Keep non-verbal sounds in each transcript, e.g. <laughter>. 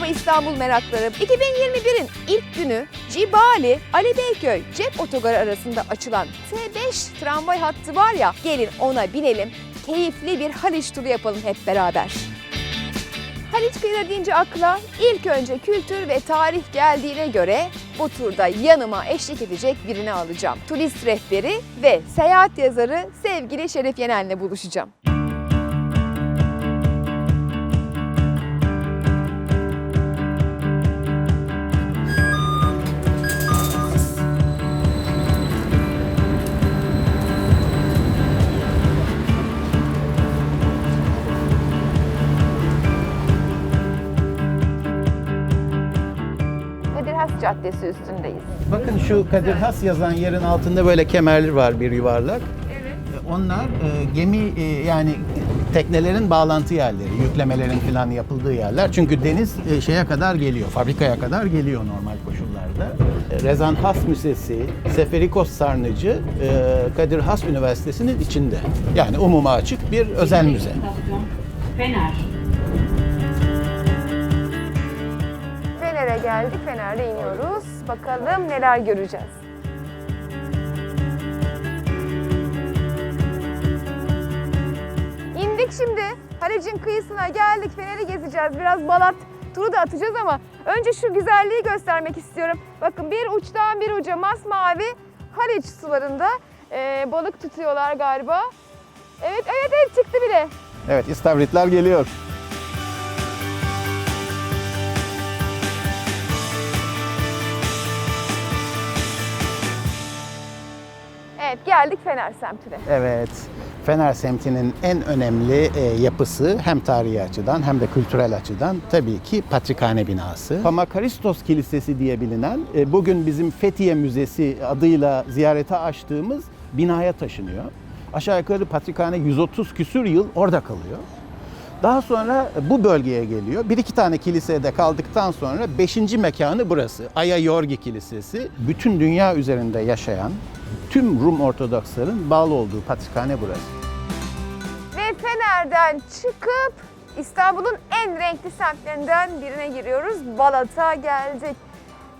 Merhaba İstanbul merakları. 2021'in ilk günü Cibali, Ali Beyköy, Cep Otogarı arasında açılan T5 tramvay hattı var ya gelin ona binelim. Keyifli bir Haliç turu yapalım hep beraber. Haliç kıyıları deyince akla ilk önce kültür ve tarih geldiğine göre bu turda yanıma eşlik edecek birini alacağım. Turist rehberi ve seyahat yazarı sevgili Şeref Yenen'le buluşacağım. Caddesi üstündeyiz. Bakın şu Kadir Has yazan yerin altında böyle kemerli var bir yuvarlak. Evet. E, Onlar e, gemi e, yani teknelerin bağlantı yerleri, yüklemelerin falan yapıldığı yerler. Çünkü deniz e, şeye kadar geliyor, fabrikaya kadar geliyor normal koşullarda. E, Rezan Has Müzesi, Seferikos Sarnıcı, e, Kadir Has Üniversitesi'nin içinde. Yani umuma açık bir özel müze. Fener. Geldik. Fener'de iniyoruz. Bakalım neler göreceğiz. İndik şimdi. Halic'in kıyısına geldik. Fener'i gezeceğiz. Biraz Balat turu da atacağız ama önce şu güzelliği göstermek istiyorum. Bakın bir uçtan bir uca masmavi Haliç sularında eee, balık tutuyorlar galiba. Evet, evet, evet çıktı bile. Evet, istavritler geliyor. Geldik Fener semtine. Evet. Fener semtinin en önemli e, yapısı hem tarihi açıdan hem de kültürel açıdan tabii ki Patrikhane binası. Pamakaristos Kilisesi diye bilinen e, bugün bizim Fethiye Müzesi adıyla ziyarete açtığımız binaya taşınıyor. Aşağı yukarı Patrikhane 130 küsür yıl orada kalıyor. Daha sonra bu bölgeye geliyor. Bir iki tane kilisede kaldıktan sonra beşinci mekanı burası. Aya Yorgi Kilisesi. Bütün dünya üzerinde yaşayan tüm Rum Ortodoksların bağlı olduğu patrikhane burası. Ve Fener'den çıkıp İstanbul'un en renkli semtlerinden birine giriyoruz. Balat'a geldik.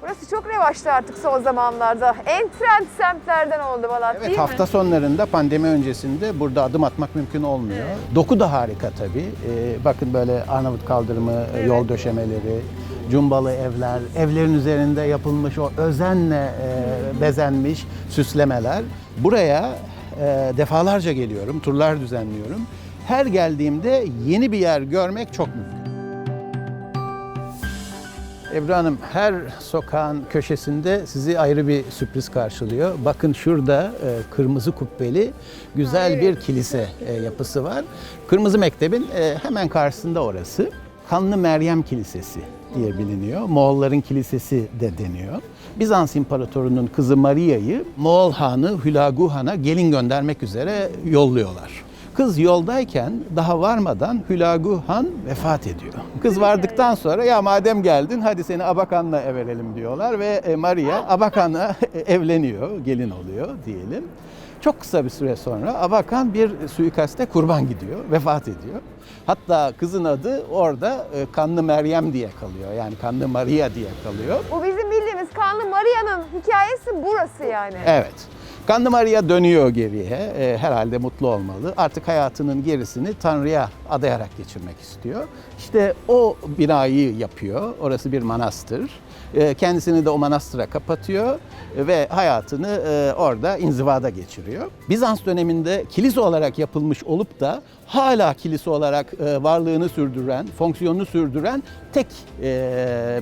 Burası çok revaçta artık son zamanlarda. En trend semtlerden oldu Balat Evet değil hafta mi? sonlarında pandemi öncesinde burada adım atmak mümkün olmuyor. Doku da harika tabii. Ee, bakın böyle Arnavut kaldırımı, e, yol döşemeleri, cumbalı evler, evlerin üzerinde yapılmış o özenle e, bezenmiş süslemeler. Buraya e, defalarca geliyorum, turlar düzenliyorum. Her geldiğimde yeni bir yer görmek çok mümkün. Ebru Hanım her sokağın köşesinde sizi ayrı bir sürpriz karşılıyor. Bakın şurada e, kırmızı kubbeli güzel bir kilise e, yapısı var. Kırmızı Mektebin e, hemen karşısında orası. Kanlı Meryem Kilisesi diye biliniyor. Moğolların kilisesi de deniyor. Bizans İmparatoru'nun kızı Maria'yı Moğol Hanı Hülagu Han'a gelin göndermek üzere yolluyorlar. Kız yoldayken daha varmadan Hülagu Han vefat ediyor. Kız vardıktan sonra ya madem geldin hadi seni Abakan'la everelim diyorlar ve e, Maria Abakan'la <laughs> evleniyor, gelin oluyor diyelim. Çok kısa bir süre sonra Abakan bir suikaste kurban gidiyor, vefat ediyor. Hatta kızın adı orada e, Kanlı Meryem diye kalıyor. Yani Kanlı Maria diye kalıyor. Bu bizim bildiğimiz Kanlı Maria'nın hikayesi burası yani. Evet. Kanlı Maria dönüyor geriye. E, herhalde mutlu olmalı. Artık hayatının gerisini Tanrı'ya adayarak geçirmek istiyor. İşte o binayı yapıyor. Orası bir manastır. E, kendisini de o manastıra kapatıyor ve hayatını e, orada inzivada geçiriyor. Bizans döneminde kilise olarak yapılmış olup da hala kilise olarak e, varlığını sürdüren, fonksiyonunu sürdüren tek e,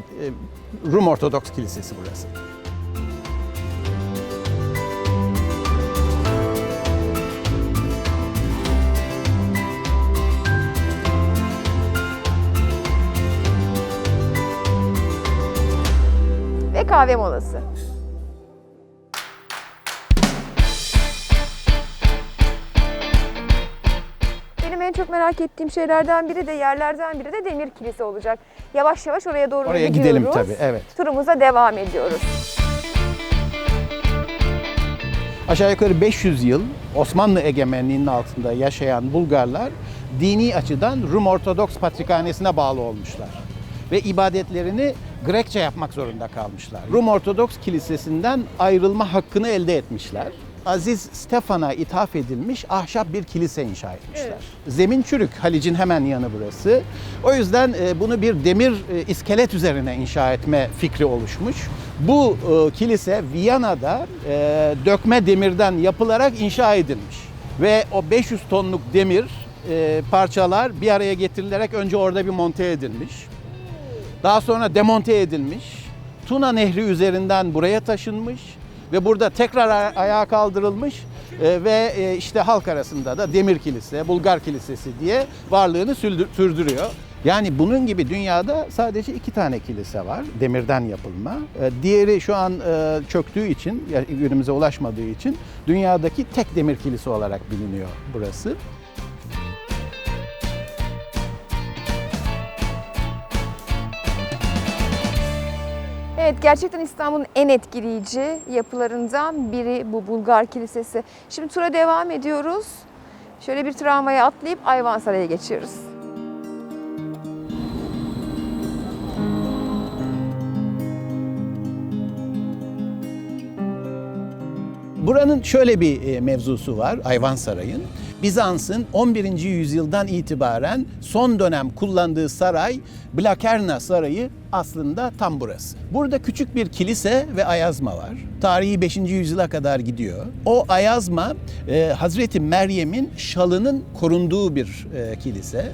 Rum Ortodoks Kilisesi burası. Kahve molası. Benim en çok merak ettiğim şeylerden biri de yerlerden biri de demir kilise olacak. Yavaş yavaş oraya doğru Oraya gidiyoruz. gidelim tabii, evet. Turumuza devam ediyoruz. Aşağı yukarı 500 yıl Osmanlı egemenliğinin altında yaşayan Bulgarlar dini açıdan Rum Ortodoks Patrikhanesi'ne bağlı olmuşlar. ve ibadetlerini Grekçe yapmak zorunda kalmışlar. Rum Ortodoks Kilisesi'nden ayrılma hakkını elde etmişler. Aziz Stefan'a ithaf edilmiş ahşap bir kilise inşa etmişler. Evet. Zemin çürük, Halic'in hemen yanı burası. O yüzden e, bunu bir demir e, iskelet üzerine inşa etme fikri oluşmuş. Bu e, kilise Viyana'da dökme demirden yapılarak inşa edilmiş. Ve o 500 tonluk demir parçalar bir araya getirilerek önce orada bir monte edilmiş. Daha sonra demonte edilmiş. Tuna Nehri üzerinden buraya taşınmış ve burada tekrar ayağa kaldırılmış e, ve e, işte halk arasında da Demir Kilise, Bulgar Kilisesi diye varlığını sürdür- sürdürüyor. Yani bunun gibi dünyada sadece iki tane kilise var demirden yapılma. E, Diğeri şu an çöktüğü için, günümüze ulaşmadığı için dünyadaki tek demir kilise olarak biliniyor burası. Evet gerçekten İstanbul'un en etkileyici yapılarından biri bu Bulgar Kilisesi. Şimdi tura devam ediyoruz. Şöyle bir tramvaya atlayıp Ayvansaray'a geçiyoruz. Buranın şöyle bir e, mevzusu var Ayvansaray'ın. Bizans'ın 11. yüzyıldan itibaren son dönem kullandığı saray Blakerna Sarayı aslında tam burası. Burada küçük bir kilise ve ayazma var. Tarihi 5. yüzyıla kadar gidiyor. O ayazma e, Hazreti Meryem'in şalının korunduğu bir e, kilise.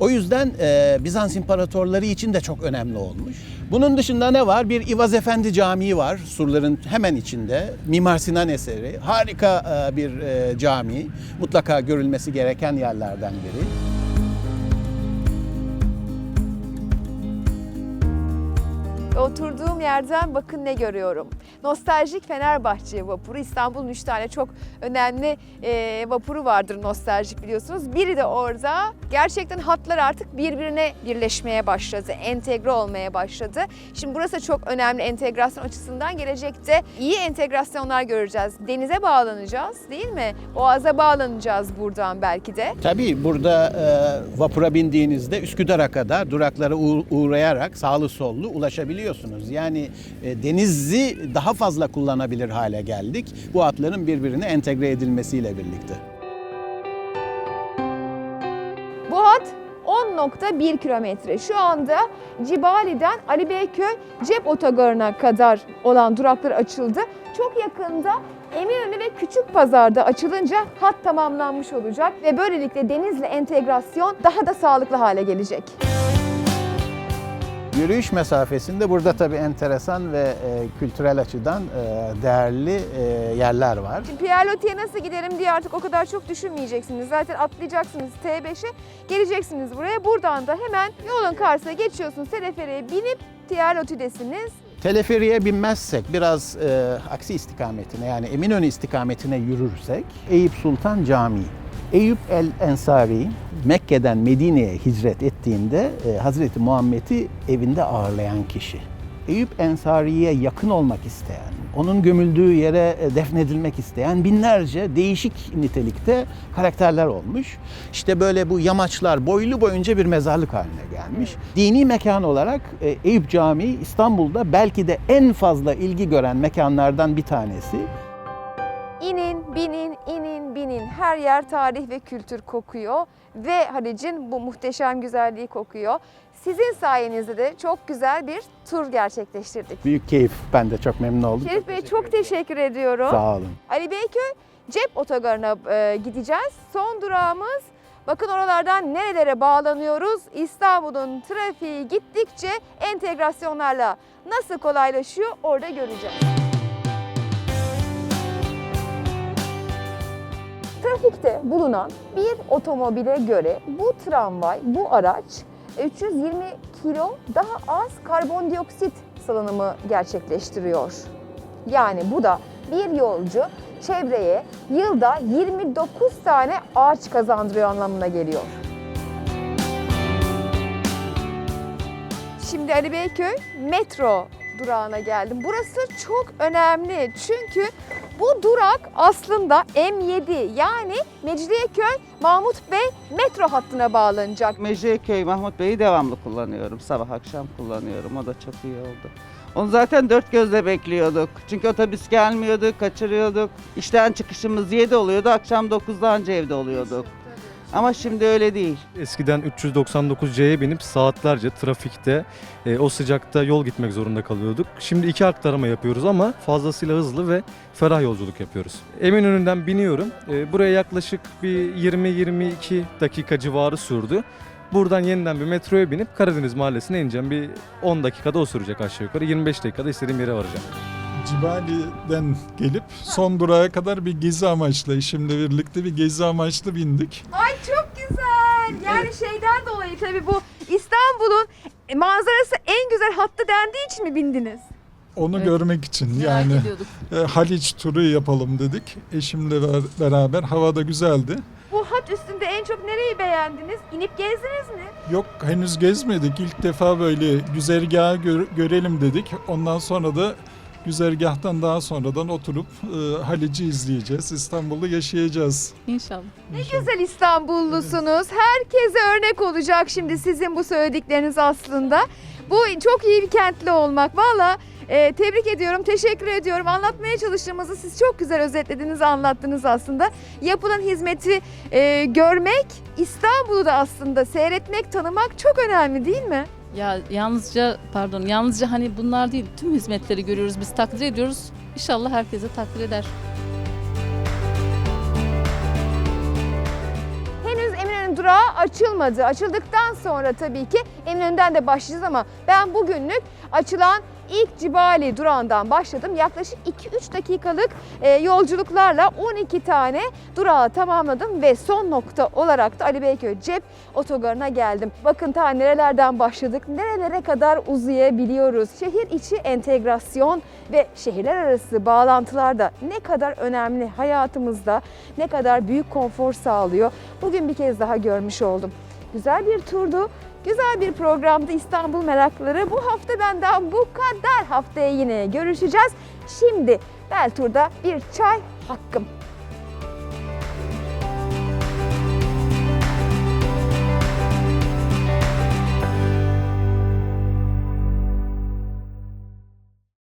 O yüzden e, Bizans imparatorları için de çok önemli olmuş. Bunun dışında ne var? Bir İvaz Efendi Camii var surların hemen içinde. Mimar Sinan eseri. Harika e, bir e, cami. Mutlaka görülmesi gereken yerlerden biri. Oturduğum yerden bakın ne görüyorum. Nostaljik Fenerbahçe vapuru. İstanbul'un üç tane çok önemli e, vapuru vardır nostaljik biliyorsunuz. Biri de orada. Gerçekten hatlar artık birbirine birleşmeye başladı. Entegre olmaya başladı. Şimdi burası çok önemli entegrasyon açısından. Gelecekte iyi entegrasyonlar göreceğiz. Denize bağlanacağız değil mi? Boğaza bağlanacağız buradan belki de. Tabii burada e, vapura bindiğinizde Üsküdar'a kadar duraklara uğ- uğrayarak sağlı sollu ulaşabiliyorsunuz. Yani e, denizi daha fazla kullanabilir hale geldik. Bu hatların birbirine entegre edilmesiyle birlikte. Bu hat 10.1 kilometre. Şu anda Cibali'den Ali Beyköy cep otogarına kadar olan duraklar açıldı. Çok yakında Eminönü ve Küçük Pazar'da açılınca hat tamamlanmış olacak ve böylelikle denizle entegrasyon daha da sağlıklı hale gelecek. Yürüyüş mesafesinde burada tabii enteresan ve e, kültürel açıdan e, değerli e, yerler var. Şimdi Pierre nasıl giderim diye artık o kadar çok düşünmeyeceksiniz. Zaten atlayacaksınız T5'e, geleceksiniz buraya. Buradan da hemen yolun karşısına geçiyorsunuz. Teleferiğe binip Pierre Loti'desiniz. Teleferiye binmezsek biraz e, aksi istikametine yani Eminönü istikametine yürürsek Eyüp Sultan Camii. Eyüp el Ensari Mekke'den Medine'ye hicret ettiğinde e, Hazreti Muhammed'i evinde ağırlayan kişi. Eyüp Ensari'ye yakın olmak isteyen, onun gömüldüğü yere e, defnedilmek isteyen binlerce değişik nitelikte karakterler olmuş. İşte böyle bu yamaçlar boylu boyunca bir mezarlık haline gelmiş. Dini mekan olarak e, Eyüp Camii İstanbul'da belki de en fazla ilgi gören mekanlardan bir tanesi. İnin, binin, inin, binin. Her yer tarih ve kültür kokuyor ve Halic'in bu muhteşem güzelliği kokuyor. Sizin sayenizde de çok güzel bir tur gerçekleştirdik. Büyük keyif. Ben de çok memnun oldum. Şerif Bey çok teşekkür ediyorum. Sağ olun. Ali Beyköy cep otogarına e, gideceğiz. Son durağımız bakın oralardan nerelere bağlanıyoruz. İstanbul'un trafiği gittikçe entegrasyonlarla nasıl kolaylaşıyor orada göreceğiz. Trafikte bulunan bir otomobile göre bu tramvay, bu araç 320 kilo daha az karbondioksit salınımı gerçekleştiriyor. Yani bu da bir yolcu çevreye yılda 29 tane ağaç kazandırıyor anlamına geliyor. Şimdi Ali Beyköy metro durağına geldim. Burası çok önemli çünkü Bu durak aslında M7 yani Mecidiyeköy Mahmut Bey metro hattına bağlanacak. Mecidiyeköy Mahmut Bey'i devamlı kullanıyorum. Sabah akşam kullanıyorum. O da çok iyi oldu. Onu zaten dört gözle bekliyorduk. Çünkü otobüs gelmiyordu, kaçırıyorduk. İşten çıkışımız 7 oluyordu, akşam 9'da anca evde oluyorduk. Ama şimdi öyle değil. Eskiden 399C'ye binip saatlerce trafikte e, o sıcakta yol gitmek zorunda kalıyorduk. Şimdi iki aktarma yapıyoruz ama fazlasıyla hızlı ve ferah yolculuk yapıyoruz. Eminönü'nden biniyorum. E, buraya yaklaşık bir 20-22 dakika civarı sürdü. Buradan yeniden bir metroya binip Karadeniz Mahallesi'ne ineceğim. Bir 10 dakikada o sürecek aşağı yukarı. 25 dakikada istediğim yere varacağım. Cibali'den gelip son durağa kadar bir gezi amaçlı, eşimle birlikte bir gezi amaçlı bindik. Ay çok güzel. Yani şeyden dolayı tabii bu İstanbul'un manzarası en güzel hattı dendiği için mi bindiniz? Onu Evet. görmek için Merak yani e, Haliç turu yapalım dedik. Eşimle ber- beraber hava da güzeldi. Bu hat üstünde en çok nereyi beğendiniz? İnip gezdiniz mi? Yok henüz gezmedik. İlk defa böyle güzergahı gör- görelim dedik. Ondan sonra da güzergahtan daha sonradan oturup e, Halic'i izleyeceğiz. İstanbul'u yaşayacağız. İnşallah. Ne güzel İstanbullusunuz. Herkese örnek olacak şimdi sizin bu söyledikleriniz aslında. Bu çok iyi bir kentli olmak. Valla e, tebrik ediyorum, teşekkür ediyorum. Anlatmaya çalıştığımızı siz çok güzel özetlediniz, anlattınız aslında. Yapılan hizmeti e, görmek, İstanbul'u da aslında seyretmek, tanımak çok önemli değil mi? Ya yalnızca pardon yalnızca hani bunlar değil tüm hizmetleri görüyoruz biz takdir ediyoruz. İnşallah herkese takdir eder. Durağı açılmadı. Açıldıktan sonra tabii ki Eminönü'nden de başlayacağız ama ben bugünlük açılan ilk Cibali durağından başladım. Yaklaşık 2-3 dakikalık e, yolculuklarla 12 tane durağı tamamladım ve son nokta olarak da Ali Beyköy Cep Otogarı'na geldim. Bakın ta nerelerden başladık, nerelere kadar uzayabiliyoruz. Şehir içi entegrasyon ve şehirler arası bağlantılar da ne kadar önemli hayatımızda, ne kadar büyük konfor sağlıyor. Bugün bir kez daha görmüş oldum. Güzel bir turdu. Güzel bir programdı İstanbul Merakları. Bu hafta benden bu kadar. Haftaya yine görüşeceğiz. Şimdi Beltur'da bir çay hakkım.